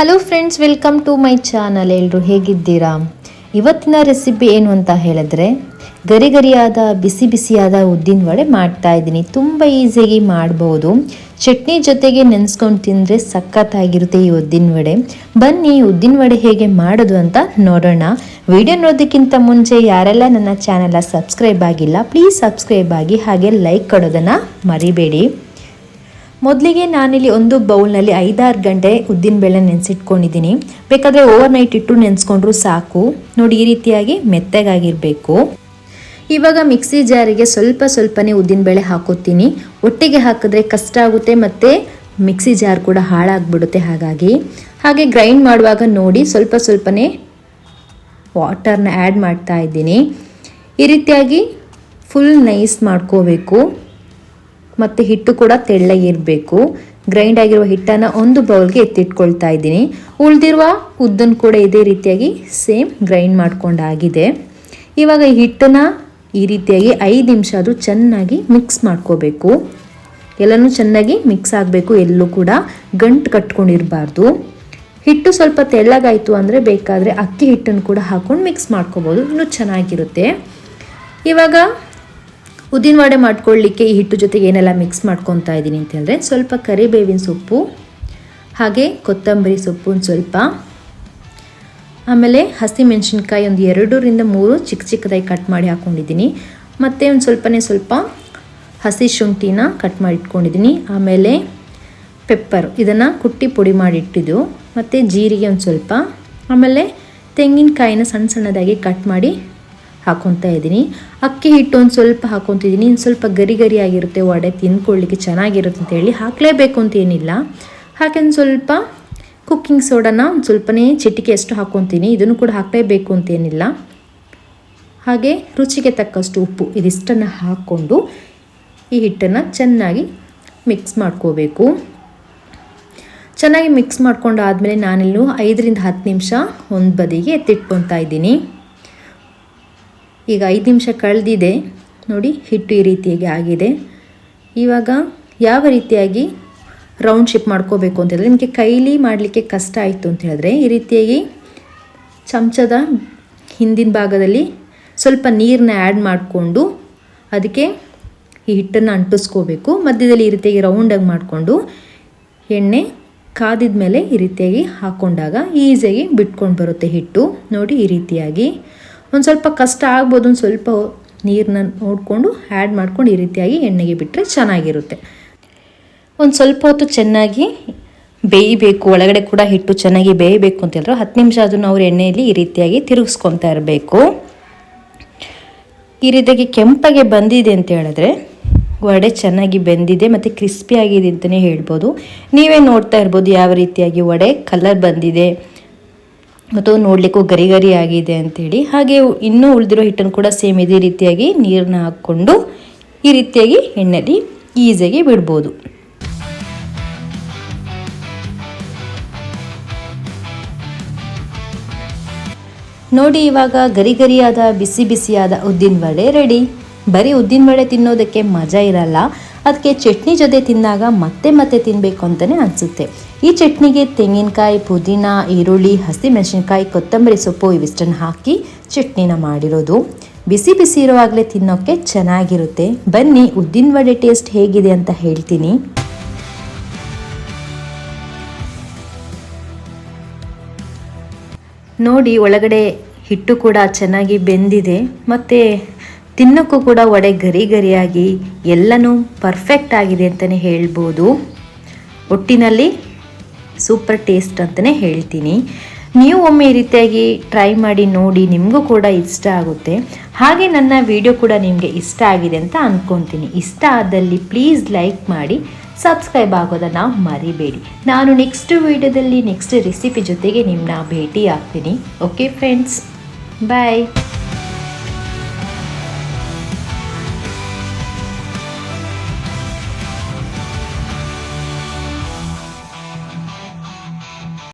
Hello friends welcome to my channel ಎಲ್ಲರೂ ಹೇಗಿದ್ದೀರಾ? ಇವತ್ತಿನ ರೆಸಿಪಿ ಏನು ಅಂತ ಹೇಳಿದ್ರೆ, ಗರಿ ಗರಿಯಾದ, ಬಿಸಿ ಬಿಸಿಯಾದ ಉದ್ದಿನ ವಡೆ ಮಾಡ್ತಾ ಇದ್ದೀನಿ. ತುಂಬ ಈಸಿಯಾಗಿ ಮಾಡ್ಬೋದು. ಚಟ್ನಿ ಜೊತೆಗೆ ನೆನೆಸ್ಕೊಂಡು ತಿಂದರೆ ಸಖತ್ತಾಗಿರುತ್ತೆ ಈ ಉದ್ದಿನ ವಡೆ. ಬನ್ನಿ ಉದ್ದಿನ ವಡೆ ಹೇಗೆ ಮಾಡೋದು ಅಂತ ನೋಡೋಣ. ವಿಡಿಯೋ ನೋಡೋದಕ್ಕಿಂತ ಮುಂಚೆ ಯಾರೆಲ್ಲ ನನ್ನ ಚಾನೆಲ್ ಸಬ್ಸ್ಕ್ರೈಬ್ ಆಗಿಲ್ಲ ಪ್ಲೀಸ್ ಸಬ್ಸ್ಕ್ರೈಬ್ ಆಗಿ ಹಾಗೆ ಲೈಕ್ ಕೊಡೋದನ್ನು ಮರಿಬೇಡಿ. ಮೊದಲಿಗೆ ನಾನಿಲ್ಲಿ ಒಂದು ಬೌಲ್ನಲ್ಲಿ ಐದಾರು ಗಂಟೆ ಉದ್ದಿನಬೇಳೆ ನೆನೆಸಿಟ್ಕೊಂಡಿದ್ದೀನಿ. ಬೇಕಾದರೆ ಓವರ್ ನೈಟ್ ಇಟ್ಟು ನೆನೆಸ್ಕೊಂಡ್ರೂ ಸಾಕು. ನೋಡಿ, ಈ ರೀತಿಯಾಗಿ ಮೆತ್ತಗಾಗಿರಬೇಕು. ಇವಾಗ ಮಿಕ್ಸಿ ಜಾರಿಗೆ ಸ್ವಲ್ಪ ಸ್ವಲ್ಪನೇ ಉದ್ದಿನಬೇಳೆ ಹಾಕೋತೀನಿ. ಒಟ್ಟಿಗೆ ಹಾಕಿದ್ರೆ ಕಷ್ಟ ಆಗುತ್ತೆ ಮತ್ತು ಮಿಕ್ಸಿ ಜಾರ್ ಕೂಡ ಹಾಳಾಗ್ಬಿಡುತ್ತೆ ಹಾಗಾಗಿ. ಹಾಗೆ ಗ್ರೈಂಡ್ ಮಾಡುವಾಗ ನೋಡಿ ಸ್ವಲ್ಪ ಸ್ವಲ್ಪನೇ ವಾಟರ್ನ ಆ್ಯಡ್ ಮಾಡ್ತಾ ಇದ್ದೀನಿ. ಈ ರೀತಿಯಾಗಿ ಫುಲ್ ನೈಸ್ ಮಾಡ್ಕೋಬೇಕು. ಮತ್ತು ಹಿಟ್ಟು ಕೂಡ ತೆಳ್ಳಗಿರಬೇಕು ಗ್ರೈಂಡ್ ಆಗಿರುವ ಹಿಟ್ಟನ್ನು ಒಂದು ಬೌಲ್ಗೆ ಎತ್ತಿಟ್ಕೊಳ್ತಾ ಇದ್ದೀನಿ. ಉಳಿದಿರುವ ಉದ್ದನ್ನು ಕೂಡ ಇದೇ ರೀತಿಯಾಗಿ ಸೇಮ್ ಗ್ರೈಂಡ್ ಮಾಡ್ಕೊಂಡಾಗಿದೆ. ಇವಾಗ ಈ ಹಿಟ್ಟನ್ನು ಈ ರೀತಿಯಾಗಿ ಐದು ನಿಮಿಷ ಅದು ಚೆನ್ನಾಗಿ ಮಿಕ್ಸ್ ಮಾಡ್ಕೋಬೇಕು. ಎಲ್ಲನೂ ಚೆನ್ನಾಗಿ ಮಿಕ್ಸ್ ಆಗಬೇಕು, ಎಲ್ಲೂ ಕೂಡ ಗಂಟು ಕಟ್ಕೊಂಡಿರಬಾರ್ದು. ಹಿಟ್ಟು ಸ್ವಲ್ಪ ತೆಳ್ಳಗಾಯಿತು ಅಂದರೆ ಬೇಕಾದರೆ ಅಕ್ಕಿ ಹಿಟ್ಟನ್ನು ಕೂಡ ಹಾಕೊಂಡು ಮಿಕ್ಸ್ ಮಾಡ್ಕೋಬೋದು, ಇನ್ನೂ ಚೆನ್ನಾಗಿರುತ್ತೆ. ಇವಾಗ ಉದ್ದಿನ ವಡೆ ಮಾಡ್ಕೊಳ್ಳಿಕ್ಕೆ ಈ ಹಿಟ್ಟು ಜೊತೆಗೆ ಏನೆಲ್ಲ ಮಿಕ್ಸ್ ಮಾಡ್ಕೊತಾ ಇದ್ದೀನಿ ಅಂತ ಹೇಳಿದ್ರೆ ಸ್ವಲ್ಪ ಕರಿಬೇವಿನ ಸೊಪ್ಪು, ಹಾಗೆ ಕೊತ್ತಂಬರಿ ಸೊಪ್ಪು ಒಂದು ಸ್ವಲ್ಪ. ಆಮೇಲೆ ಹಸಿ ಮೆಣಸಿನ್ಕಾಯಿ ಒಂದು ಎರಡರಿಂದ ಮೂರು ಚಿಕ್ಕ ಚಿಕ್ಕದಾಗಿ ಕಟ್ ಮಾಡಿ ಹಾಕ್ಕೊಂಡಿದ್ದೀನಿ ಮತ್ತು ಒಂದು ಸ್ವಲ್ಪನೇ ಸ್ವಲ್ಪ ಹಸಿ ಶುಂಠಿನ ಕಟ್ ಮಾಡಿ ಇಟ್ಕೊಂಡಿದ್ದೀನಿ. ಆಮೇಲೆ ಪೆಪ್ಪರ್ ಇದನ್ನು ಕುಟ್ಟಿ ಪುಡಿ ಮಾಡಿಟ್ಟಿದ್ದು ಮತ್ತು ಜೀರಿಗೆ ಒಂದು ಸ್ವಲ್ಪ. ಆಮೇಲೆ ತೆಂಗಿನಕಾಯಿನ ಸಣ್ಣ ಸಣ್ಣದಾಗಿ ಕಟ್ ಮಾಡಿ ಹಾಕೊತಾ ಇದ್ದೀನಿ. ಅಕ್ಕಿ ಹಿಟ್ಟು ಒಂದು ಸ್ವಲ್ಪ ಹಾಕೊತಿದ್ದೀನಿ ಇನ್ನು ಸ್ವಲ್ಪ ಗರಿ ಗರಿ ಆಗಿರುತ್ತೆ ವಡೆ ತಿಂದ್ಕೊಳ್ಳಿಕ್ಕೆ ಚೆನ್ನಾಗಿರುತ್ತೆ ಅಂತ ಹೇಳಿ ಹಾಕಲೇಬೇಕು ಅಂತ ಏನಿಲ್ಲ. ಒಂದು ಸ್ವಲ್ಪ ಕುಕ್ಕಿಂಗ್ ಸೋಡಾನ ಒಂದು ಸ್ವಲ್ಪನೇ ಚಿಟಿಕೆ ಅಷ್ಟು ಹಾಕ್ಕೊತೀನಿ ಇದನ್ನು ಕೂಡ ಹಾಕಲೇಬೇಕು ಅಂತೇನಿಲ್ಲ ಹಾಗೆ ರುಚಿಗೆ ತಕ್ಕಷ್ಟು ಉಪ್ಪು ಇದಿಷ್ಟನ್ನು ಹಾಕ್ಕೊಂಡು ಈ ಹಿಟ್ಟನ್ನು ಚೆನ್ನಾಗಿ ಮಿಕ್ಸ್ ಮಾಡ್ಕೋಬೇಕು. ಚೆನ್ನಾಗಿ ಮಿಕ್ಸ್ ಮಾಡ್ಕೊಂಡು ಆದಮೇಲೆ ನಾನಿಲ್ಲೂ ಐದರಿಂದ ಹತ್ತು ನಿಮಿಷ ಒಂದು ಬದಿಗೆ ಎತ್ತಿಟ್ಕೊತಾ ಇದ್ದೀನಿ. ಈಗ ಐದು ನಿಮಿಷ ಕಳೆದಿದೆ. ನೋಡಿ, ಹಿಟ್ಟು ಈ ರೀತಿಯಾಗಿ ಆಗಿದೆ. ಇವಾಗ ಯಾವ ರೀತಿಯಾಗಿ ರೌಂಡ್ ಶೇಪ್ ಮಾಡ್ಕೋಬೇಕು ಅಂತ ಹೇಳಿದ್ರೆ, ನಿಮಗೆ ಕೈಲಿ ಮಾಡಲಿಕ್ಕೆ ಕಷ್ಟ ಆಯಿತು ಅಂತ ಹೇಳಿದ್ರೆ, ಈ ರೀತಿಯಾಗಿ ಚಮಚದ ಹಿಂದಿನ ಭಾಗದಲ್ಲಿ ಸ್ವಲ್ಪ ನೀರನ್ನ ಆ್ಯಡ್ ಮಾಡಿಕೊಂಡು ಅದಕ್ಕೆ ಈ ಹಿಟ್ಟನ್ನು ಅಂಟಿಸ್ಕೋಬೇಕು. ಮಧ್ಯದಲ್ಲಿ ಈ ರೀತಿಯಾಗಿ ರೌಂಡಾಗಿ ಮಾಡಿಕೊಂಡು ಎಣ್ಣೆ ಕಾದಿದ ಮೇಲೆ ಈ ರೀತಿಯಾಗಿ ಹಾಕ್ಕೊಂಡಾಗ ಈಸಿಯಾಗಿ ಬಿಟ್ಕೊಂಡು ಬರುತ್ತೆ ಹಿಟ್ಟು. ನೋಡಿ, ಈ ರೀತಿಯಾಗಿ ಒಂದು ಸ್ವಲ್ಪ ಕಷ್ಟ ಆಗ್ಬೋದು, ಒಂದು ಸ್ವಲ್ಪ ನೀರನ್ನ ನೋಡಿಕೊಂಡು ಆ್ಯಡ್ ಮಾಡ್ಕೊಂಡು ಈ ರೀತಿಯಾಗಿ ಎಣ್ಣೆಗೆ ಬಿಟ್ಟರೆ ಚೆನ್ನಾಗಿರುತ್ತೆ. ಒಂದು ಸ್ವಲ್ಪ ಹೊತ್ತು ಚೆನ್ನಾಗಿ ಬೇಯಬೇಕು, ಒಳಗಡೆ ಕೂಡ ಹಿಟ್ಟು ಚೆನ್ನಾಗಿ ಬೇಯಬೇಕು ಅಂತ ಹೇಳಿದ್ರು. ಹತ್ತು ನಿಮಿಷ ಅದನ್ನು ಅವ್ರ ಎಣ್ಣೆಯಲ್ಲಿ ಈ ರೀತಿಯಾಗಿ ತಿರುಗಿಸ್ಕೊತಾ ಇರಬೇಕು. ಈ ರೀತಿಯಾಗಿ ಕೆಂಪಗೆ ಬಂದಿದೆ ಅಂತ ಹೇಳಿದ್ರೆ ವಡೆ ಚೆನ್ನಾಗಿ ಬೆಂದಿದೆ ಮತ್ತು ಕ್ರಿಸ್ಪಿ ಆಗಿದೆ ಅಂತಲೇ ಹೇಳ್ಬೋದು. ನೀವೇ ನೋಡ್ತಾ ಇರ್ಬೋದು ಯಾವ ರೀತಿಯಾಗಿ ವಡೆ ಕಲರ್ ಬಂದಿದೆ. ಮತ್ತು ನೋಡಲಿಕ್ಕೂ ಗರಿ ಗರಿ ಆಗಿದೆ ಅಂತೇಳಿ. ಹಾಗೆ ಇನ್ನೂ ಉಳಿದಿರೋ ಹಿಟ್ಟನ್ನು ಕೂಡ ಸೇಮ್ ಇದೇ ರೀತಿಯಾಗಿ ನೀರನ್ನ ಹಾಕ್ಕೊಂಡು ಈ ರೀತಿಯಾಗಿ ಎಣ್ಣೆಲಿ ಈಸಿಯಾಗಿ ಬಿಡ್ಬೋದು. ನೋಡಿ ಇವಾಗ ಗರಿ ಗರಿಯಾದ ಬಿಸಿ ಬಿಸಿಯಾದ ಉದ್ದಿನ ವಡೆ ರೆಡಿ ಬರೀ ಉದ್ದಿನ ವಡೆ ತಿನ್ನೋದಕ್ಕೆ ಮಜಾ ಇರಲ್ಲ. ಅದಕ್ಕೆ ಚಟ್ನಿ ಜೊತೆ ತಿಂದಾಗ ಮತ್ತೆ ಮತ್ತೆ ತಿನ್ನಬೇಕು ಅಂತಲೇ ಅನಿಸುತ್ತೆ. ಈ ಚಟ್ನಿಗೆ ತೆಂಗಿನಕಾಯಿ, ಪುದೀನ, ಈರುಳ್ಳಿ, ಹಸಿಮೆಣಸಿನ್ಕಾಯಿ, ಕೊತ್ತಂಬರಿ ಸೊಪ್ಪು ಇವಿಷ್ಟನ್ನು ಹಾಕಿ ಚಟ್ನಿನ ಮಾಡಿರೋದು. ಬಿಸಿ ಬಿಸಿ ಇರುವಾಗಲೇ ತಿನ್ನೋಕ್ಕೆ ಚೆನ್ನಾಗಿರುತ್ತೆ. ಬನ್ನಿ, ಉದ್ದಿನ ವಡೆ ಟೇಸ್ಟ್ ಹೇಗಿದೆ ಅಂತ ಹೇಳ್ತೀನಿ. ನೋಡಿ, ಒಳಗಡೆ ಹಿಟ್ಟು ಕೂಡ ಚೆನ್ನಾಗಿ ಬೆಂದಿದೆ. ಮತ್ತು ತಿನ್ನೋಕ್ಕೂ ಕೂಡ ವಡೆ ಗರಿ ಗರಿಯಾಗಿ ಎಲ್ಲನೂ ಪರ್ಫೆಕ್ಟ್ ಆಗಿದೆ ಅಂತಲೇ ಹೇಳ್ಬೋದು. ಒಟ್ಟಿನಲ್ಲಿ ಸೂಪರ್ ಟೇಸ್ಟ್ ಅಂತಲೇ ಹೇಳ್ತೀನಿ. ನೀವು ಒಮ್ಮೆ ಈ ರೀತಿಯಾಗಿ ಟ್ರೈ ಮಾಡಿ ನೋಡಿ ನಿಮಗೂ ಕೂಡ ಇಷ್ಟ ಆಗುತ್ತೆ. ಹಾಗೆ ನನ್ನ ವಿಡಿಯೋ ಕೂಡ ನಿಮಗೆ ಇಷ್ಟ ಆಗಿದೆ ಅಂತ ಅಂದ್ಕೊತೀನಿ ಇಷ್ಟ ಆದಲ್ಲಿ ಪ್ಲೀಸ್ ಲೈಕ್ ಮಾಡಿ ಸಬ್ಸ್ಕ್ರೈಬ್ ಆಗೋದನ್ನು ಮರಿಬೇಡಿ. ನಾನು ನೆಕ್ಸ್ಟ್ ವಿಡಿಯೋದಲ್ಲಿ ನೆಕ್ಸ್ಟ್ ರೆಸಿಪಿ ಜೊತೆಗೆ ನಿಮ್ಮನ್ನ ಭೇಟಿ ಆಗ್ತೀನಿ ಓಕೆ ಫ್ರೆಂಡ್ಸ್ ಬಾಯ್